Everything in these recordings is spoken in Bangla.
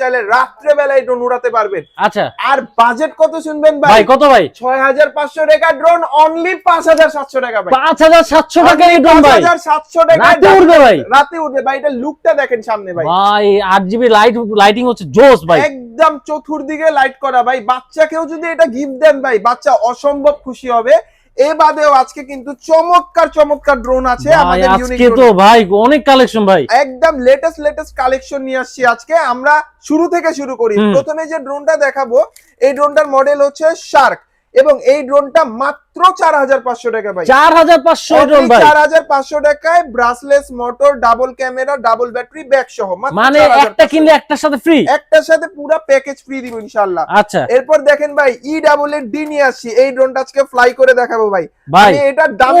চাইলে রাত্রে বেলা এই ড্রোন উড়াতে পারবেন। আচ্ছা। আর বাজেট কত শুনবেন ভাই? কত ভাই? ছয় হাজার পাঁচশো টাকা ড্রোন অনলি পাঁচ হাজার সাতশো টাকা ভাই। পাঁচ হাজার সাতশো টাকা এই ড্রোন ভাই। সাতশো টাকা রাতে উঠবে ভাই। রাতে উঠবে ভাই এটা লুকটা দেখেন সামনে ভাই। ভাই আট জিবি লাইট লাইটিং হচ্ছে জোস ভাই। একদম চতুর্দিকে লাইট করা ভাই। বাচ্চাকেও যদি এটা গিফট দেন ভাই বাচ্চা অসম্ভব খুশি হবে। এ বাদেও আজকে কিন্তু চমৎকার চমৎকার ড্রোন আছে আমাদের আজকে তো ভাই অনেক কালেকশন ভাই। একদম লেটেস্ট লেটেস্ট কালেকশন নিয়ে আসছি আজকে। আমরা শুরু থেকে শুরু করি। প্রথমে যে ড্রোনটা দেখাবো এই ড্রোনটার মডেল হচ্ছে শার্ক এবং এই ড্রোনটা মাত্র চার হাজার পাঁচশো টাকা ভাই। চার হাজার পাঁচশো ড্রোন ভাই। চার হাজার পাঁচশো টাকায় brushless motor double camera double battery back সহ মানে একটা কিনলে একটার সাথে ফ্রি একটার সাথে পুরো প্যাকেজ ফ্রি দিব ইনশাআল্লাহ। আচ্ছা। এরপর দেখেন ভাই ই ডাবল এর ডি নিয়ে আসছি। এই ড্রোনটা আজকে ফ্লাই করে দেখাবো ভাই। ভাই আমি এটার দাম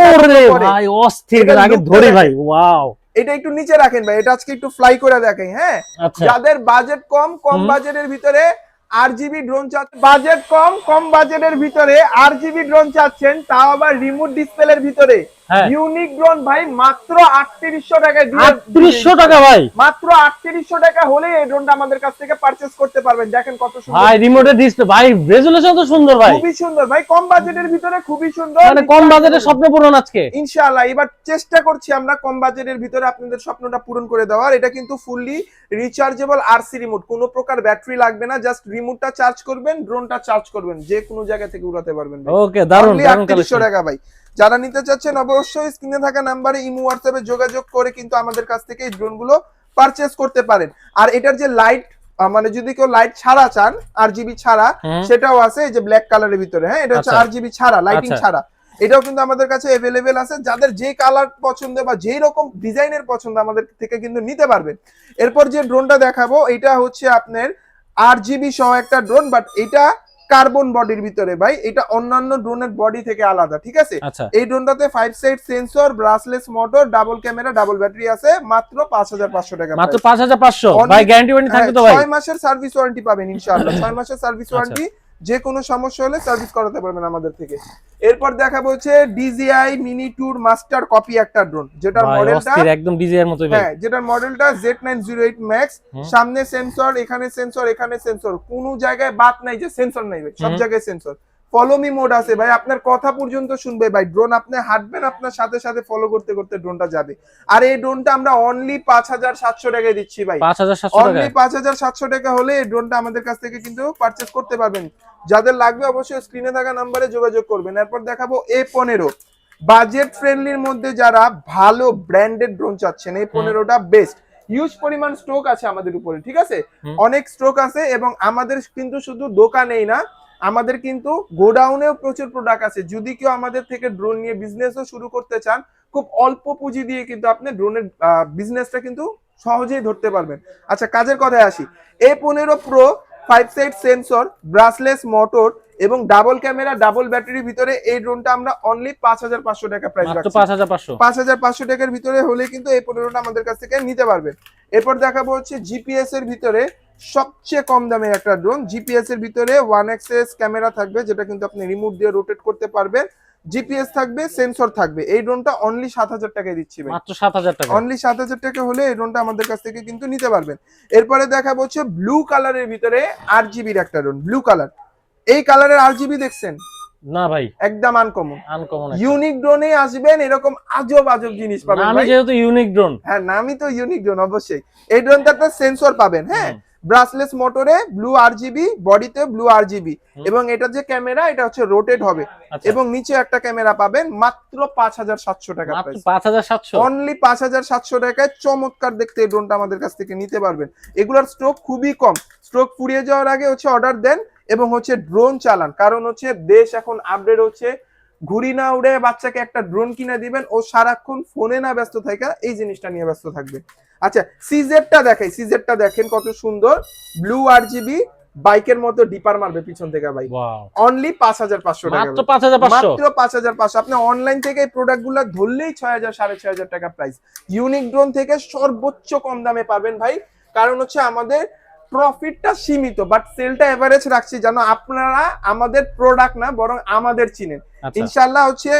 ভাই অস্থির আগে ধরে ভাই ওয়াও এটা একটু নিচে রাখেন ভাই এটা আজকে একটু ফ্লাই করে দেখেন হ্যাঁ? আচ্ছা। যাদের বাজেট কম কম বাজেটের ভিতরে আর জিবি ড্রোন চাচ্ছেন বাজেট কম কম বাজেটের ভিতরে আর জিবি ড্রোন চাচ্ছেন তাও আবার রিমোট ডিসপ্লের ভিতরে। হ্যাঁ। ইউনিক ড্রোন ভাই মাত্র আটত্রিশশো টাকায় আটত্রিশশো টাকা ভাই। মাত্র আটত্রিশশো টাকা হলে এই ড্রোনটা আমাদের কাছ থেকে পারচেস করতে পারবেন। দেখেন কত সুন্দর। ভাই রিমোটের ডিসপ্লে ভাই রেজুলেশন তো সুন্দর ভাই। খুবই সুন্দর ভাই কম বাজেটের ভিতরে খুবই সুন্দর। মানে কম বাজেটে স্বপ্ন পূরণ আজকে। ইনশাআল্লাহ এবার চেষ্টা করছি আমরা কম বাজেটের ভিতরে আপনাদের স্বপ্নটা পূরণ করে দেওয়ার। এটা কিন্তু ফুললি রিচার্জেবল আরসি রিমোট কোনো প্রকার ব্যাটারি লাগবে না জাস্ট রিমোটটা চার্জ করবেন ড্রোনটা চার্জ করবেন যে কোনো জায়গা থেকে উড়াতে পারবেন ওকে দারুণ দারুণ 3800 কালেকশন টাকা ভাই। যারা নিতে চাচ্ছেন অবশ্যই স্ক্রিনে থাকা নাম্বারে ইমো হোয়াটসঅ্যাপে যোগাযোগ করে কিন্তু আমাদের কাছ থেকে এই ড্রোনগুলো পারচেস করতে পারেন। আর এটার যে লাইট মানে যদি কেউ লাইট ছাড়া চান আর জিবি ছাড়া সেটাও আছে এই যে ব্ল্যাক কালারের ভিতরে হ্যাঁ? এটা হচ্ছে আচ্ছা। আর জিবি ছাড়া লাইটিং আচ্ছা। ছাড়া। এটাও কিন্তু আমাদের কাছে অ্যাভেলেবেল আছে। যাদের যে কালার পছন্দ বা যেই রকম ডিজাইনের পছন্দ আমাদের থেকে কিন্তু নিতে পারবেন। এরপর যে ড্রোনটা দেখাবো এটা হচ্ছে আপনার আর জিবি সহ একটা ড্রোন বাট এটা কার্বন বডির ভিতরে ভাই। এটা অন্যান্য ড্রোনের বডি থেকে আলাদা ঠিক আছে? আচ্ছা। এই ড্রোনটাতে five side sensor brushless motor double camera double battery আছে মাত্র পাঁচ হাজার পাঁচশো টাকা মাত্র পাঁচ হাজার পাঁচশো। ভাই গ্যারান্টি ওয়ারেন্টি থাকবে তো ভাই? ছয় মাসের সার্ভিস ওয়ারেন্টি পাবেন ইনশাআল্লাহ। ছয় মাসের সার্ভিস। ওয়ারেন্টি যে কোনো সমস্যা হলে সার্ভিস করাতে পারবেন আমাদের থেকে। এরপর দেখা বলছে DJI mini tour master copy একটা ড্রোন যেটার মডেলটা একদম DJI এর মতোই হ্যাঁ যেটার মডেলটা Z nine zero eight max সামনে সেন্সর এখানে সেন্সর এখানে সেন্সর কোনো জায়গায় বাদ নাই যে সেন্সর নাই সব জায়গায় সেন্সর ফলো মি মোড আছে ভাই আপনার কথা পর্যন্ত শুনবে ভাই। ড্রোন আপনি হাঁটবেন আপনার সাথে সাথে ফলো করতে করতে ড্রোনটা যাবে। আর এই ড্রোনটা আমরা অনলি পাঁচ হাজার সাতশো টাকায় দিচ্ছি ভাই। অনলি পাঁচ হাজার সাতশো টাকা হলে এই ড্রোনটা আমাদের কাছ থেকে কিন্তু পারচেস করতে পারবেন। যাদের লাগবে অবশ্যই স্ক্রিনে থাকা নাম্বারে যোগাযোগ করবেন। এরপর দেখাবো এ পনেরো। বাজেট ফ্রেন্ডলির মধ্যে যারা ভালো ব্র্যান্ডেড ড্রোন চাচ্ছেন এই পনেরোটা বেস্ট হিউজ পরিমাণ স্ট্রোক আছে আমাদের উপরে ঠিক আছে? অনেক স্ট্রোক আছে এবং আমাদের কিন্তু শুধু দোকানেই না আমাদের কিন্তু গোডাউনেও প্রচুর প্রোডাক্ট আছে। যদি কেউ আমাদের থেকে ড্রোন নিয়ে বিজনেসও শুরু করতে চান খুব অল্প পুঁজি দিয়ে কিন্তু আপনি ড্রোনের বিজনেসটা কিন্তু সহজেই ধরতে পারবেন। আচ্ছা কাজের কথায় আসি। এ পনেরো pro five side sensor brushless motor এবং ডাবল ক্যামেরা ডাবল ব্যাটারির ভিতরে এই ড্রোনটা আমরা অনলি পাঁচ হাজার পাঁচশো টাকা প্রাইস রাখছি। পাঁচ হাজার পাঁচশো। পাঁচ হাজার পাঁচশো টাকার ভিতরে হলে কিন্তু এই পনেরোটা আমাদের কাছ থেকে নিতে পারবেন এরপর দেখাবো হচ্ছে জিপিএস এর ভিতরে সবচেয়ে কম দামের একটা ড্রোন জিপিএস এর ভিতরে ওয়ান এক্সএস ক্যামেরা থাকবে যেটা কিন্তু আপনি রিমোট দিয়ে রোটেট করতে পারবেন। জিপিএস থাকবে সেন্সর থাকবে। এই ড্রোনটা অনলি সাত হাজার টাকায় দিচ্ছি মাত্র সাত হাজার টাকা অনলি সাত হাজার টাকা হলে এই ড্রোনটা আমাদের কাছ থেকে কিন্তু নিতে পারবেন। এরপরে দেখা হচ্ছে ব্লু কালারের ভিতরে আট জিবির একটা ড্রোন ব্লু কালার এই কালারের আর জিবি দেখছেন? না ভাই। একদম আনকমন আনকমন ইউনিক ড্রোনে আসবেন এরকম আজব আজব জিনিস পাবেন আমি। যেহেতু ইউনিক ড্রোন হ্যাঁ নামই তো ইউনিক ড্রোন অবশ্যই। এই ড্রোনটাতে সেন্সর পাবেন হ্যাঁ? ব্রাসলেস মোটরে ব্লু আর জিবি বডিতে ব্লু আর জিবি এবং এটা যে ক্যামেরা এটা হচ্ছে রোটেট হবে। আচ্ছা। এবং নিচে একটা ক্যামেরা পাবেন মাত্র পাঁচ হাজার সাতশো টাকা পাঁচ হাজার সাতশো? অনলি পাঁচ হাজার সাতশো টাকায় চমৎকার দেখতে এই ড্রোনটা আমাদের কাছ থেকে নিতে পারবেন। এগুলোর স্ট্রোক খুবই কম। স্ট্রোক ফুরিয়ে যাওয়ার আগে হচ্ছে অর্ডার দেন এবং হচ্ছে ড্রোন চালান। কারণ হচ্ছে দেশ এখন আপডেট হচ্ছে ঘুরি না উড়ে বাচ্চাকে একটা ড্রোন কিনে দিবেন ও সারাক্ষণ ফোনে না ব্যস্ত থাকে এই জিনিসটা নিয়ে ব্যস্ত থাকবে। আচ্ছা সিজেটটা দেখাই সিজেটটা দেখেন কত সুন্দর। ব্লু আর জিবি বাইকের মতো ডিপার মারবে পিছন থেকে ভাই অনলি পাঁচ হাজার পাঁচশো টাকা মাত্র পাঁচ হাজার মাত্র পাঁচ হাজার পাঁচশো। আপনি অনলাইন থেকে এই প্রোডাক্টগুলা ধরলেই ছয় হাজার সাড়ে ছয় হাজার টাকা প্রাইস ইউনিক ড্রোন থেকে সর্বোচ্চ কম দামে পাবেন ভাই। কারণ হচ্ছে আমাদের প্রফিটটা সীমিত বাট সেলটা এভারেজ রাখছি যেন আপনারা আমাদের প্রোডাক্ট না বরং আমাদের চিনেন। আচ্ছা। ইনশাল্লাহ হচ্ছে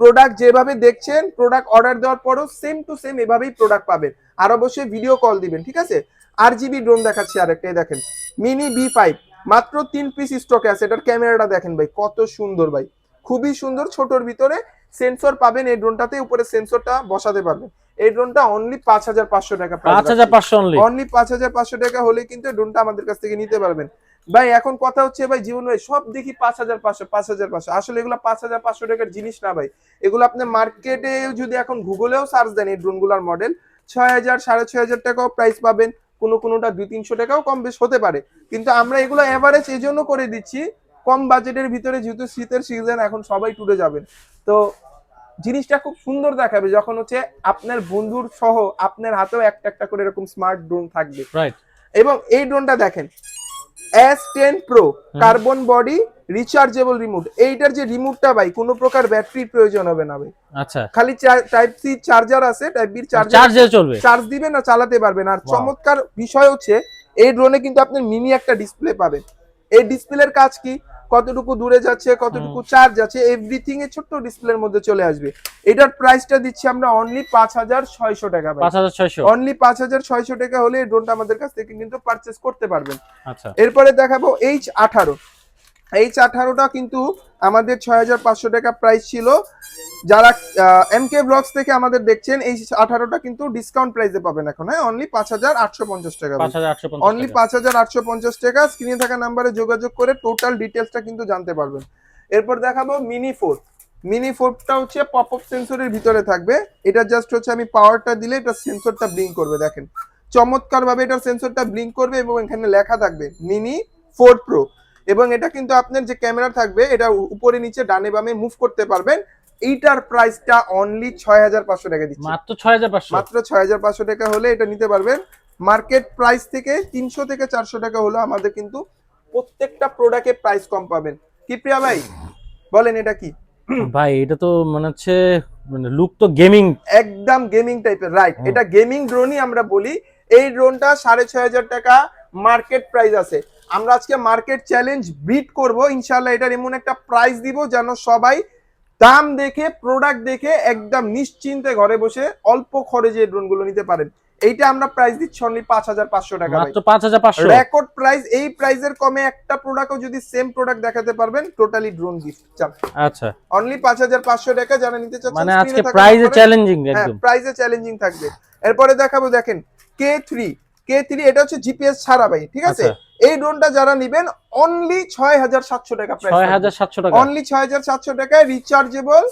প্রোডাক্ট যেভাবে দেখছেন প্রোডাক্ট অর্ডার দেওয়ার পরও সেম টু সেম এভাবেই প্রোডাক্ট পাবেন। আর অবশ্যই ভিডিও কল দিবেন ঠিক আছে? আর জিবি ড্রোন দেখাচ্ছি আরেকটাই দেখেন। মিনি বি ফাইভ মাত্র তিন পিস স্টকে আছে এটার ক্যামেরাটা দেখেন ভাই কত সুন্দর ভাই। খুবই সুন্দর ছোটর ভিতরে সেন্সর পাবেন এই ড্রোনটাতে উপরে সেন্সরটা বসাতে পারবেন। এই ড্রোনটা অনলি পাঁচ হাজার পাঁচশো টাকা পাঁচ হাজার পাঁচশো অনলি পাঁচ হাজার পাঁচশো টাকা হলে কিন্তু ড্রোনটা আমাদের কাছ থেকে নিতে পারবেন। ভাই এখন কথা হচ্ছে ভাই জীবন ভাই সব দেখি পাঁচ হাজার পাঁচশো পাঁচ হাজার পাঁচশো। আসলে এগুলো পাঁচ হাজার পাঁচশো টাকার জিনিস না ভাই। এগুলো আপনি মার্কেটে যদি এখন গুগলেও সার্চ দেন এই ড্রোনগুলোর মডেল ছয় হাজার সাড়ে ছয় হাজার টাকাও প্রাইস পাবেন। কোনো কোনোটা দুই তিনশো টাকাও কম বেশ হতে পারে। কিন্তু আমরা এগুলো এভারেজ এই জন্য করে দিচ্ছি কম বাজেটের ভিতরে যেহেতু শীতের সিজন এখন সবাই টুরে যাবেন। তো জিনিসটা খুব সুন্দর দেখাবে যখন হচ্ছে আপনার বন্ধুর সহ আপনার হাতেও একটা একটা করে এরকম স্মার্ট ড্রোন থাকবে। এবং এই ড্রোনটা দেখেন S ten pro carbon body rechargeable remote এইটার যে রিমোটটা ভাই কোনো প্রকার ব্যাটারির প্রয়োজন হবে না ভাই। আচ্ছা। খালি টাইপ সি চার্জার আছে টাইপ বির চার্জার চার্জে চলবে। চার্জ দিবেন না চালাতে পারবেন। আর চমৎকার বিষয় হচ্ছে এই ড্রোনে কিন্তু আপনি মিনি একটা ডিসপ্লে পাবেন। এই ডিসপ্লের কাজ কি? কতটুকু দূরে যাচ্ছে কতটুকু চার্জ আছে এভরিথিং এ ছোট্ট ডিসপ্লের মধ্যে চলে আসবে। এটার প্রাইসটা দিচ্ছি আমরা অনলি পাঁচ হাজার ছয়শো টাকা পাঁচ হাজার ছয়শো। অনলি পাঁচ হাজার ছয়শো টাকা হলে এই ড্রোনটা আমাদের কাছ থেকে কিন্তু পারচেস করতে পারবেন। আচ্ছা। এরপরে দেখাবো এইচ আঠারো। এইচ আঠারোটা কিন্তু আমাদের ছয় হাজার পাঁচশো টাকা প্রাইস ছিল। যারা এম কে ব্লগস থেকে আমাদের দেখছেন এই আঠারোটা কিন্তু ডিসকাউন্ট প্রাইসে পাবেন এখন হ্যাঁ? অনলি পাঁচ হাজার আটশো পঞ্চাশ টাকা অনলি পাঁচ হাজার আটশো পঞ্চাশ টাকা। স্ক্রিনে থাকা নাম্বারে যোগাযোগ করে টোটাল ডিটেলসটা কিন্তু জানতে পারবেন। এরপর দেখাবো মিনি ফোর মিনি ফোরটা হচ্ছে পপ আপ সেন্সরের ভিতরে থাকবে। এটা জাস্ট হচ্ছে আমি পাওয়ারটা দিলে এটা সেন্সরটা ব্লিঙ্ক করবে দেখেন। চমৎকার ভাবে এটা সেন্সরটা ব্লিঙ্ক করবে এবং এখানে লেখা থাকবে মিনি ফোর প্রো এবং এটা কিন্তু আপনার যে ক্যামেরা থাকবে এটা উপরে নিচে ডানে বামে মুভ করতে পারবেন। এইটার প্রাইসটা অনলি ছয় হাজার পাঁচশো টাকা দিচ্ছে। মাত্র ছয় হাজার পাঁচশো। মাত্র ছয় হাজার পাঁচশো টাকা হলে এটা নিতে পারবেন। মার্কেট প্রাইস থেকে তিনশো থেকে চারশো টাকা হলো আমাদের কিন্তু প্রত্যেকটা প্রোডাক্টে প্রাইস কম পাবেন। কি প্রিয়া ভাই বলেন এটা কি? ভাই এটা তো মনে হচ্ছে মানে লুক তো গেমিং একদম গেমিং টাইপের রাইট এটা গেমিং ড্রোনই আমরা বলি। এই ড্রোনটা সাড়ে ছয় হাজার টাকা মার্কেট প্রাইস আছে। আমরা আজকে মার্কেট চ্যালেঞ্জ বিট করব। ইনশাল্লাহ এটার এমন একটা প্রাইস দিব যেন সবাই দাম দেখে প্রোডাক্ট দেখে একদম নিশ্চিন্তে ঘরে বসে অল্প খরচে ড্রোনগুলো নিতে পারেন। এইটা আমরা প্রাইস দিচ্ছি অনলি পাঁচ হাজার পাঁচশো টাকা মাত্র পাঁচ হাজার পাঁচশো। রেকর্ড প্রাইস এই প্রাইসের কমে একটা প্রোডাক্টও যদি সেম প্রোডাক্ট দেখাতে পারবেন টোটালি ড্রোন গিফট চান। আচ্ছা। অনলি পাঁচ হাজার পাঁচশো টাকা যারা নিতে চাচ্ছেন মানে আজকে চ্যালেঞ্জিং একদম। প্রাইসে চ্যালেঞ্জিং থাকবে। এরপরে দেখাবো দেখেন কে থ্রি কে থ্রি এটা হচ্ছে জিপিএস ছাড়া ভাই ঠিক আছে? আচ্ছা। এই ড্রোনটা যারা নিবেন অনলি ছয় হাজার সাতশো টাকা ছয় হাজার সাতশো টাকা। অনলি ছয় হাজার সাতশো টাকায় rechargeable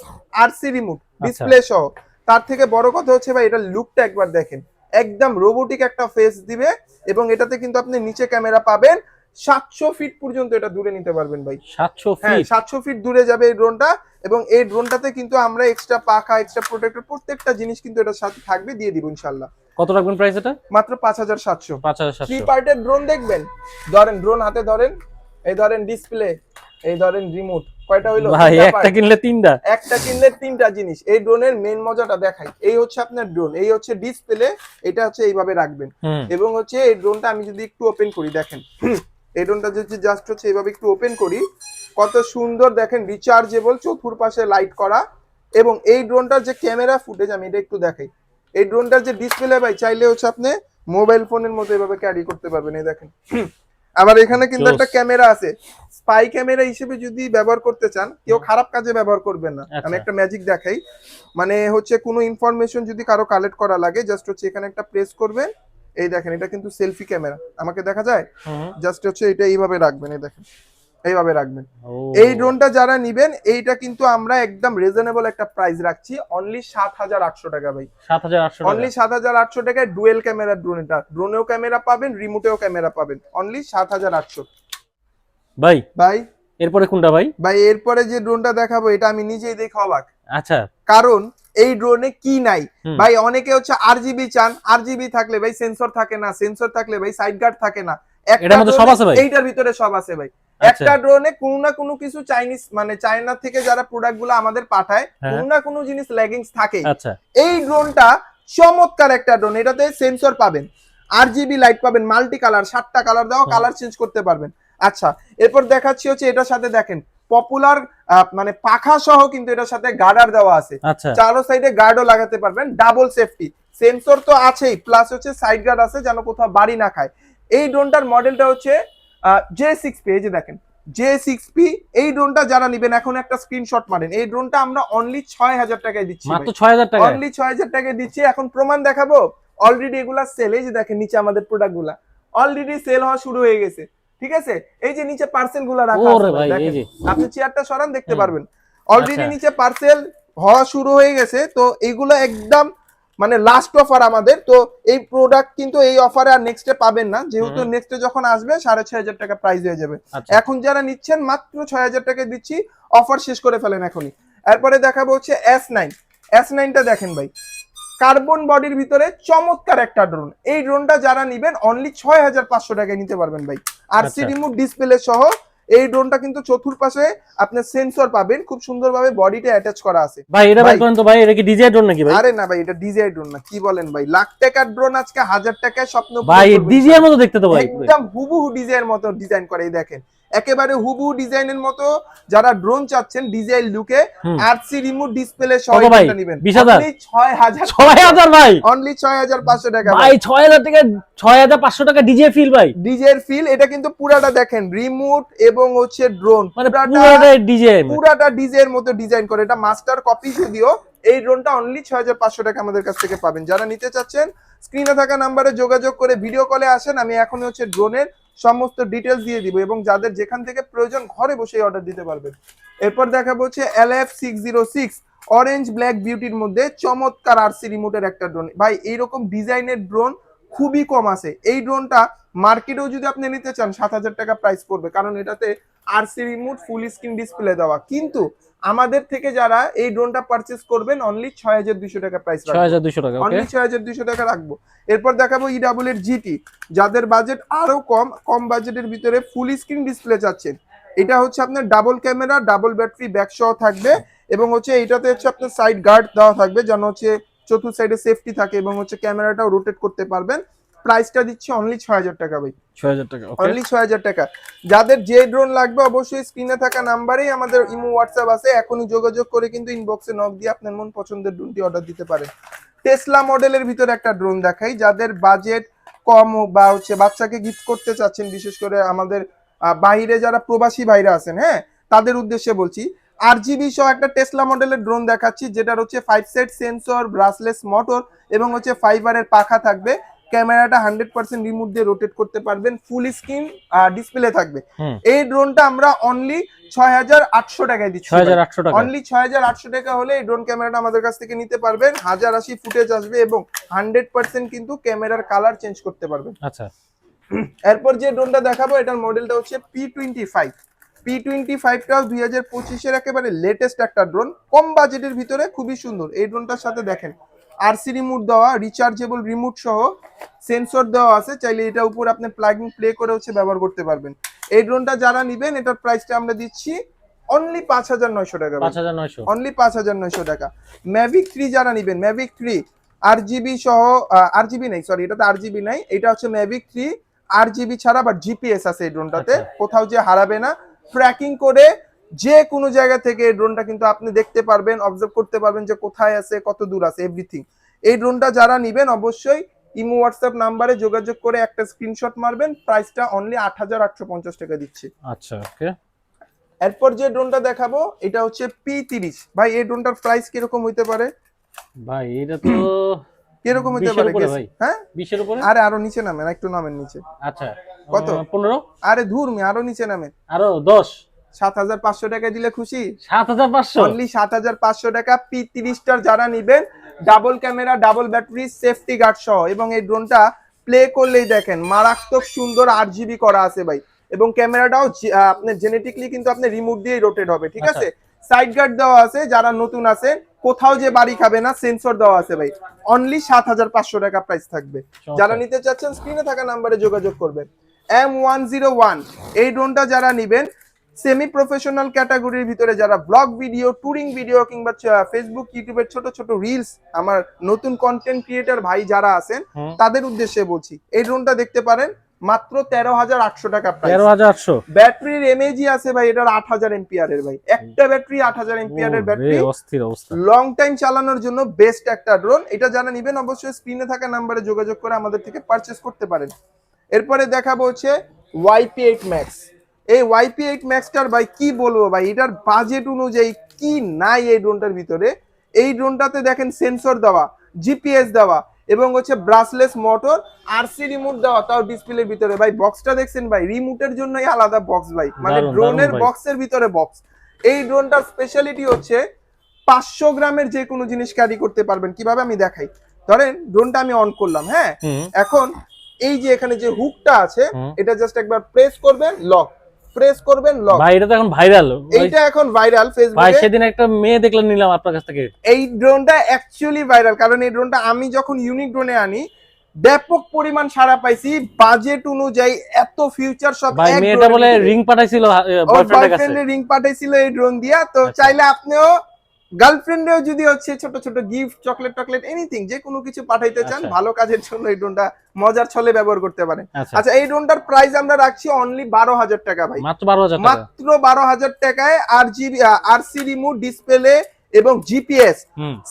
RC remote remove display সহ। তার থেকে বড় কথা হচ্ছে ভাই এটা লুকটা একবার দেখেন। একদম রোবোটিক একটা ফেস দিবে এবং এটাতে কিন্তু আপনি নিচে ক্যামেরা পাবেন। সাতশো ফিট পর্যন্ত এটা দূরে নিতে পারবেন ভাই। সাতশো হ্যাঁ ফিট সাতশো ফিট দূরে যাবে এই ড্রোনটা এবং এই ড্রোনটাতে কিন্তু আমরা এক্সট্রা পাখা এক্সট্রা প্রোটেক্টর প্রত্যেকটা জিনিস কিন্তু এটার সাথে থাকবে দিয়ে দিব ইনশাল্লাহ কত রাখবেন প্রাইস এটা? মাত্র পাঁচ হাজার সাতশো। পাঁচ হাজার থ্রি পার্টের ড্রোন দেখবেন? ধরেন ড্রোন হাতে ধরেন এই ধরেন ডিসপ্লে এই ধরেন রিমোট কয়টা হইল? ভাই একটা কিনলে তিনটা। একটা কিনলে তিনটা জিনিস। এই ড্রোনের মেন মজাটা দেখাই। এই হচ্ছে আপনার ড্রোন এই হচ্ছে ডিসপ্লে এটা হচ্ছে এইভাবে রাখবেন। এবং হচ্ছে এই ড্রোনটা আমি যদি একটু ওপেন করি দেখেন। এই ড্রোনটা যদি জাস্ট হচ্ছে এইভাবে একটু ওপেন করি কত সুন্দর দেখেন রিচার্জেবল চতুর্পাশে লাইট করা এবং এই ড্রোনটার যে ক্যামেরা ফুটেজ আমি এটা একটু দেখাই। এই ড্রোনটার যে ডিসপ্লে ভাই চাইলে হচ্ছে আপনি মোবাইল ফোনের মতো এভাবে ক্যারি করতে পারবেন এই দেখেন। আবার এখানে কিন্তু একটা ক্যামেরা আছে। স্পাই ক্যামেরা হিসেবে যদি ব্যবহার করতে চান কেউ খারাপ কাজে ব্যবহার করবেন না। আমি আচ্ছা। একটা ম্যাজিক দেখাই। মানে হচ্ছে কোনো ইনফরমেশন যদি কারও কালেক্ট করা লাগে জাস্ট হচ্ছে এখানে একটা প্রেস করবেন এই দেখেন এটা কিন্তু সেলফি ক্যামেরা আমাকে দেখা যায়? জাস্ট হচ্ছে এটা এইভাবে রাখবেন এই দেখেন। এইভাবে রাখবেন। এই ড্রোনটা যারা নিবেন এইটা কিন্তু আমরা একদম রিজনেবল একটা প্রাইস রাখছি। অনলি সাত হাজার আটশো টাকা ভাই। সাত হাজার আটশো অনলি সাত হাজার আটশো টাকায় ডুয়েল ক্যামেরা ড্রোন এটা। ড্রোনেও ক্যামেরা পাবেন রিমোটেও ক্যামেরা পাবেন। অনলি সাত হাজার আটশো। ভাই ভাই। এরপরে কোনটা ভাই? ভাই এরপরে যে ড্রোনটা দেখাবো এটা আমি নিজেই দেখে অবাক আচ্ছা। কারণ এই ড্রোনে কি নাই? ভাই অনেকে হচ্ছে আর জিবি চান। আর জিবি থাকলে ভাই সেন্সর থাকে না সেন্সর থাকলে ভাই সাইড গার্ড থাকে না? এইটার ভিতরে সব আছে ভাই। আচ্ছা। একটা ড্রোনে কোনো না কোনো কিছু চাইনিজ মানে চায়না থেকে যারা প্রোডাক্টগুলো আমাদের পাঠায় হ্যাঁ। কোনো না কোনো জিনিস ল্যাগিংস থাকে। আচ্ছা। এই ড্রোনটা চমৎকার একটা ড্রোন এটাতে সেন্সর পাবেন। আরজিবি লাইট পাবেন মাল্টি কালার সাতটা কালার দেওয়া কালার চেঞ্জ করতে পারবেন। আচ্ছা এরপর দেখাচ্ছি হচ্ছে এটার সাথে দেখেন। পপুলার মানে পাখা সহ কিন্তু এটার সাথে গার্ডার দেওয়া আছে। আচ্ছা। চারো সাইডে গার্ডও লাগাতে পারবেন ডাবল সেফটি সেন্সর তো আছেই প্লাস হচ্ছে সাইড গার্ড আছে যেন কোথাও বাড়ি না খায়। এই ড্রোনটার মডেলটা হচ্ছে জে সিক্স পি এই যে দেখেন জে সিক্স পি এই ড্রোনটা যারা নিবেন এখন একটা স্ক্রিনশট মারেন। এই ড্রোনটা আমরা অনলি ছয় হাজার টাকায় দিচ্ছি মাত্র ছয় হাজার টাকা অনলি ছয় হাজার টাকায় দিচ্ছি। এখন প্রমাণ দেখাবো অলরেডি এগুলা সেল এই যে দেখেন নিচে আমাদের প্রোডাক্টগুলা। অলরেডি সেল হওয়া শুরু হয়ে গেছে। ঠিক আছে? এই যে নিচে পার্সেলগুলা রাখা আছে। আপনি চেয়ারটা সরান দেখতে পারবেন। অলরেডি আচ্ছা। নিচে পার্সেল হওয়া শুরু হয়ে গেছে তো এগুলো একদম মানে লাস্ট অফার আমাদের। তো এই প্রোডাক্ট কিন্তু এই অফারে আর নেক্সটে পাবেন না। যেহেতু। নেক্সটে যখন আসবে সাড়ে ছয় হাজার টাকা প্রাইস হয়ে যাবে। আচ্ছা। এখন যারা নিচ্ছেন মাত্র ছয় হাজার টাকা দিচ্ছি অফার শেষ করে ফেলেন এখনই। এরপরে দেখাবো হচ্ছে এস নাইন এস নাইনটা দেখেন ভাই। কার্বন বডির ভিতরে চমৎকার একটা ড্রোন এই ড্রোনটা যারা নিবেন অনলি ছয় হাজার পাঁচশো টাকায় নিতে পারবেন ভাই আর সি। রিমোট ডিসপ্লে সহ এই ড্রোনটা কিন্তু চতুর্পাশে আপনার সেন্সর পাবেন খুব সুন্দরভাবে বডিতে অ্যাটাচ করা আছে ভাই এটা ভাই। তো ভাই এটা কি ডিজাইন ড্রোন নাকি ভাই আরে না ভাই এটা ডিজাই ড্রোন না কি বলেন ভাই লাখ টাকার ড্রোন আজকে হাজার টাকায় স্বপ্ন ভাই করবে। মতো দেখতে তো ভাই একদম হুবহু ডিজাইনের মতো ডিজাইন করে এই দেখেন একেবারে হুবহু ডিজাইনের মতো যারা ড্রোন চাচ্ছেন ডিজাইন লুকে। আরসি রিমোট ডিসপ্লে সহ এটা নেবেন। 20,000? ছয় হাজার ছয় হাজার ভাই? অনলি ছয় হাজার পাঁচশো টাকা ভাই ছয় হাজার টাকা ছয় হাজার পাঁচশো টাকা ডিজে ফিল ভাই। ডিজের ফিল এটা কিন্তু পুরাটা দেখেন রিমোট এবং হচ্ছে ড্রোন মানে পুরাটা ডিজে পুরাটা ডিজের মতো ডিজাইন করে। এটা মাস্টার কপি যদিও এই ড্রোনটা অনলি ছয় হাজার পাঁচশো টাকা আমাদের কাছ থেকে পাবেন। যারা নিতে চাচ্ছেন স্ক্রিনে থাকা নাম্বারে যোগাযোগ করে ভিডিও কলে আসেন। আমি এখন হচ্ছে ড্রোনের সমস্ত ডিটেলস দিয়ে দিব এবং যাদের যেখান থেকে প্রয়োজন ঘরে বসেই অর্ডার দিতে পারবেন। এরপর দেখাবো হচ্ছে L F six zero six orange black বিউটির মধ্যে চমৎকার আরসি রিমোটের একটা ড্রোন ভাই, এইরকম ডিজাইনের ড্রোন খুবই কম আছে। এই ড্রোনটা মার্কেটেও যদি আপনি নিতে চান সাত হাজার টাকা প্রাইস পড়বে। কারণ এটাতে RC remote full screen display দেওয়া। কিন্তু আমাদের থেকে যারা এই ড্রোনটা পারচেস করবেন অনলি ছয় হাজার দুইশো টাকা প্রাইস ছয় হাজার দুশো টাকা অনলি ছয় হাজার দুইশো টাকা রাখব। এরপর দেখাবো ই ডাবল এর জিটি যাদের বাজেট আরও কম কম বাজেটের ভিতরে ফুল স্ক্রিন ডিসপ্লে চাচ্ছেন। এটা হচ্ছে আপনার double camera double battery back সহ থাকবে এবং হচ্ছে এটাতে হচ্ছে আপনার সাইড গার্ড দেওয়া থাকবে যেন হচ্ছে চতুর্থ সাইডে সেফটি থাকে এবং হচ্ছে ক্যামেরাটাও রোটেট করতে পারবেন। প্রাইসটা দিচ্ছি অনলি ছয় হাজার টাকা ভাই। ছয় হাজার টাকা ওকে অনলি ছয় হাজার টাকা। যাদের যে ড্রোন লাগবে অবশ্যই স্ক্রিনে থাকা নাম্বারেই আমাদের ইমো হোয়াটসঅ্যাপ আছে। এখনই যোগাযোগ করে কিন্তু ইনবক্সে নক দিয়ে আপনার মন পছন্দের ড্রোনটি অর্ডার দিতে পারেন। টেসলা মডেলের ভিতরে একটা ড্রোন দেখাই। যাদের বাজেট কম বা হচ্ছে বাচ্চাকে গিফট করতে চাচ্ছেন বিশেষ করে আমাদের বাইরে যারা প্রবাসী ভাইরা আছেন হ্যাঁ তাদের উদ্দেশ্যে বলছি আর জিবি সহ একটা টেসলা মডেলের ড্রোন দেখাচ্ছি যেটার হচ্ছে five set sensor brushless motor এবং হচ্ছে ফাইবারের পাখা থাকবে। ক্যামেরাটা হান্ড্রেড পার্সেন্ট রিমোট দিয়ে রোটেট করতে পারবেন ফুল স্ক্রিন ডিসপ্লে থাকবে। এই ড্রোনটা আমরা অনলি ছয় হাজার আটশো টাকায় দিচ্ছি অনলি ছয় হাজার আটশো টাকা হলে এই ড্রোন ক্যামেরাটা আমাদের কাছ থেকে নিতে পারবেন। হাজার আশি ফুটেজ আসবে এবং হান্ড্রেড পার্সেন্ট কিন্তু ক্যামেরার কালার চেঞ্জ করতে পারবেন। আচ্ছা। এরপর যে ড্রোনটা দেখাবো এটার মডেলটা হচ্ছে P twenty five P twenty ফাইভটাও দুই হাজার পঁচিশের একেবারে লেটেস্ট একটা ড্রোন কম বাজেটের ভিতরে খুবই সুন্দর। এই ড্রোনটার সাথে দেখেন আরসি রিমোট দেওয়া রিচার্জেবল রিমোট সহ সেন্সর দেওয়া আছে। চাইলে এটা উপর আপনি প্লাগিং প্লে করে হচ্ছে ব্যবহার করতে পারবেন। এই ড্রোনটা যারা নিবেন এটার প্রাইসটা আমরা দিচ্ছি অনলি পাঁচ হাজার নয়শো টাকা পাঁচ হাজার নয়শো। অনলি পাঁচ হাজার নয়শো টাকা। ম্যাভিক থ্রি যারা নিবেন ম্যাভিক থ্রি আর জিবি সহ আর জিবি নাই সরি এটাতে আর জিবি নাই এটা হচ্ছে ম্যাভিক থ্রি আর জিবি ছাড়া বা জিপিএস আছে এই ড্রোনটাতে আচ্ছা। কোথাও যে হারাবে না। ট্র্যাকিং করে যে কোনো জায়গা থেকে এই ড্রোনটা কিন্তু আপনি দেখতে পারবেন অবজার্ভ করতে পারবেন যে কোথায় আছে কত দূর আছে এভরিথিং এই ড্রোনটা যারা নিবেন অবশ্যই ইমো হোয়াটসঅ্যাপ নাম্বারে যোগাযোগ করে একটা স্ক্রিনশট মারবেন প্রাইসটা অনলি আট হাজার আটশো পঞ্চাশ টাকা দিচ্ছি। আচ্ছা ওকে এরপর যে ড্রোনটা দেখাবো এটা হচ্ছে পি তিরিশ। ভাই এই ড্রোনটার প্রাইস কীরকম হইতে পারে? ভাই এটা তো কীরকম হইতে পারে। হ্যাঁ? বিশের উপরে? আরে আরও নিচে নামেন একটু নামেন নিচে। আচ্ছা কত? পনেরো? আরে ধুর মি আরও নিচে নামেন। আরও দশ? সাত হাজার পাঁচশো টাকা দিলে খুশি? সাত হাজার পাঁচশো? অনলি সাত হাজার পাঁচশো টাকা পি তিরিশটার যারা নিবেন double camera double battery safety guard সহ। এবং এই ড্রোনটা প্লে করলেই দেখেন মারাত্মক সুন্দর আট জিবি করা আছে ভাই। এবং ক্যামেরাটাও আপনার জেনেটিকলি কিন্তু আপনি রিমোট দিয়ে রোটেট হবে ঠিক আচ্ছা। আছে? সাইড গার্ড দেওয়া আছে যারা নতুন আছে কোথাও যে বাড়ি খাবে না সেন্সর দেওয়া আছে ভাই। অনলি সাত হাজার পাঁচশো টাকা প্রাইস থাকবে। যারা নিতে চাচ্ছেন স্ক্রিনে থাকা নাম্বারে যোগাযোগ করবেন। এম ওয়ান জিরো ওয়ান এই ড্রোনটা যারা নিবেন সেমি প্রফেশনাল ক্যাটাগরির ভিতরে যারা ব্লগ ভিডিও টুরিং ভিডিও কিংবা ফেসবুক ইউটিউবের ছোট ছোট রিলস আমার নতুন কন্টেন্ট ক্রিয়েটার ভাই যারা আছেন তাদের উদ্দেশ্যে বলছি এই ড্রোনটা দেখতে পারেন মাত্র তেরো হাজার আটশো টাকা তেরো হাজার আটশো। ব্যাটারির এমএজি আছে ভাই এটার আট হাজার এমপিআর এর ভাই। একটা ব্যাটারি আট হাজার এমপিআর এর ব্যাটারি লং টাইম চালানোর জন্য বেস্ট একটা ড্রোন এটা যারা নিবেন অবশ্যই স্ক্রিনে থাকা নাম্বারে যোগাযোগ করে আমাদের থেকে পারচেস করতে পারেন। এরপরে দেখাবো হচ্ছে ওয়াইপি এইট ম্যাক্স এই ওয়াইপি এইট ম্যাক্সটার ভাই কি বলব ভাই? এটার বাজেট অনুযায়ী কি নাই এই ড্রোনটার ভিতরে? এই ড্রোনটাতে দেখেন সেন্সর দেওয়া জিপিএস দেওয়া এবং হচ্ছে brushless motor R C remote দেওয়া তাও ডিসপ্লের ভিতরে। ভাই বক্সটা দেখছেন ভাই? রিমোটের জন্যই আলাদা বক্স ভাই। মানে ড্রোনের বক্সের ভিতরে বক্স এই ড্রোনটার স্পেশালিটি হচ্ছে পাঁচশো গ্রামের যে কোনো জিনিস ক্যারি করতে পারবেন। কীভাবে আমি দেখাই? ধরেন ড্রোনটা আমি অন করলাম হ্যাঁ? এখন এই যে এখানে যে হুকটা আছে এটা জাস্ট একবার প্রেস করবেন লক প্রেস করবেন লক ভাই এটা তো এখন ভাইরাল এইটা এখন ভাইরাল ফেসবুকে ভাই সেদিন একটা মেয়ে দেখলাম নিলাম আপনার কাছ থেকে। এই ড্রোনটা অ্যাকচুয়ালি ভাইরাল কারণ এই ড্রোনটা আমি যখন ইউনিক ড্রোনে আনি ব্যাপক পরিমাণ সারা পাইছি বাজেট অনুযায়ী এত ফিউচার সব ভাই মেয়েটা বলে রিং পাঠাইছিল বয়ফ্রেন্ডের কাছে। রিং পাঠাইছিল এই ড্রোন দিয়া তো আচ্ছা। চাইলে আপনিও গার্লফ্রেন্ডেও যদি হচ্ছে ছোট ছোট গিফট চকলেট টকলেট এনিথিং যে কোনো কিছু পাঠাইতে চান আচ্ছা। ভালো কাজের জন্য এই ড্রোনটা মজার ছলে ব্যবহার করতে পারেন। আচ্ছা। আচ্ছা এই ড্রোনটার প্রাইস আমরা রাখছি অনলি বারো হাজার টাকা ভাই। মাত্র বারো হাজার মাত্র বারো হাজার টাকায় R GB R C remote display এবং জিপিএস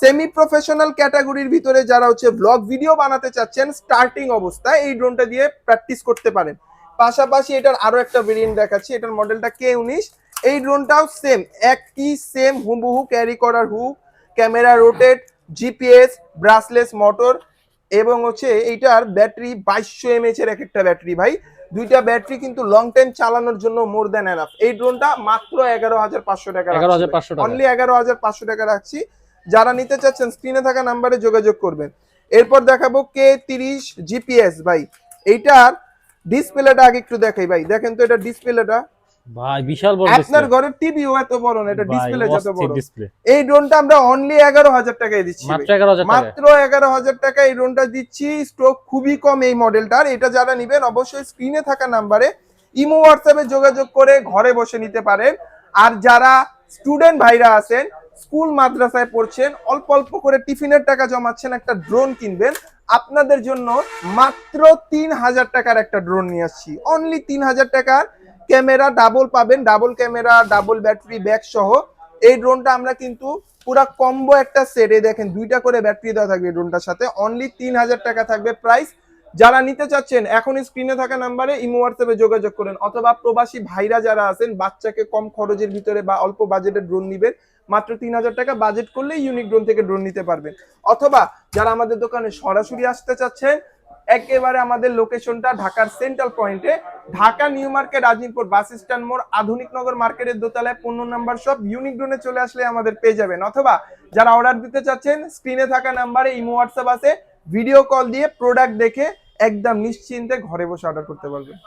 সেমি প্রফেশনাল ক্যাটাগরির ভিতরে যারা হচ্ছে ব্লগ ভিডিও বানাতে চাচ্ছেন স্টার্টিং অবস্থায় এই ড্রোনটা দিয়ে প্র্যাকটিস করতে পারেন। পাশাপাশি এটার আরও একটা ভেরিয়েন্ট দেখাচ্ছি এটার মডেলটা কে উনিশ। এই ড্রোনটাও সেম একই সেম হুবহু ক্যারি করার হু camera rotate GPS brushless motor এবং হচ্ছে এইটার ব্যাটারি বাইশশো এমএচ এর এক একটা ব্যাটারি ভাই। দুইটা ব্যাটারি কিন্তু লং টাইম চালানোর জন্য মোর দেন এনাফ এই ড্রোনটা মাত্র এগারো হাজার পাঁচশো টাকা এগারো হাজার পাঁচশো টাকা। অনলি এগারো হাজার পাঁচশো টাকা রাখছি। যারা নিতে চাচ্ছেন স্ক্রিনে থাকা নাম্বারে যোগাযোগ করবেন। এরপর দেখাবো কে তিরিশ জিপিএস ভাই। এইটার ডিসপ্লেটা আগে একটু দেখাই ভাই। দেখেন তো এটা ডিসপ্লেটা ভাই বিশাল বড় আপনার ঘরের টিভিও এত বড় না এটা ডিসপ্লে যত বড়। এই ড্রোনটা আমরা অনলি এগারো হাজার টাকায় দিচ্ছি মাত্র এগারো হাজার টাকা মাত্র এগারো হাজার টাকা এই ড্রোনটা দিচ্ছি। স্ট্রোক খুবই কম এই মডেলটার এটা যারা নিবেন অবশ্যই স্ক্রিনে থাকা নাম্বারে ইমো হোয়াটসঅ্যাপে যোগাযোগ করে ঘরে বসে নিতে পারেন। আর যারা স্টুডেন্ট ভাইরা আছেন স্কুল মাদ্রাসায় পড়ছেন অল্প অল্প করে টিফিনের টাকা জমাচ্ছেন একটা ড্রোন কিনবেন আপনাদের জন্য মাত্র তিন হাজার টাকার একটা ড্রোন নিয়ে আসছি। অনলি তিন হাজার টাকার ক্যামেরা ডাবল পাবেন double camera double battery bag সহ। এই ড্রোনটা আমরা কিন্তু পুরা কম্বো একটা সেটে দেখেন, দুইটা করে ব্যাটারি দেওয়া থাকবে ড্রোনটার সাথে। অনলি তিন হাজার টাকা থাকবে প্রাইস যারা নিতে চাচ্ছেন, এখন স্ক্রিনে থাকা নাম্বারে ইমো হোয়াটসঅ্যাপে যোগাযোগ করেন, অথবা প্রবাসী ভাইরা যারা আছেন, বাচ্চাকে কম খরচের ভিতরে বা অল্প বাজেটে ড্রোন নিবেন, মাত্র তিন হাজার টাকা বাজেট করলেই ইউনিক ড্রোন থেকে ড্রোন নিতে পারবেন। অথবা যারা আমাদের দোকানে সরাসরি আসতে চাচ্ছেন একেবারে আমাদের লোকেশনটা ঢাকার সেন্ট্রাল পয়েন্টে Dhaka new market Azimpur bus stand মোড়, আধুনিক নগর মার্কেটের দোতলায় পনেরো নাম্বার সব ইউনিক ড্রোনে চলে আসলে আমাদের পেয়ে যাবেন। অথবা যারা অর্ডার দিতে চাচ্ছেন স্ক্রিনে থাকা নাম্বারে ইমো হোয়াটসঅ্যাপ আছে। ভিডিও কল দিয়ে প্রোডাক্ট দেখে একদম নিশ্চিন্তে ঘরে বসে অর্ডার করতে পারবেন।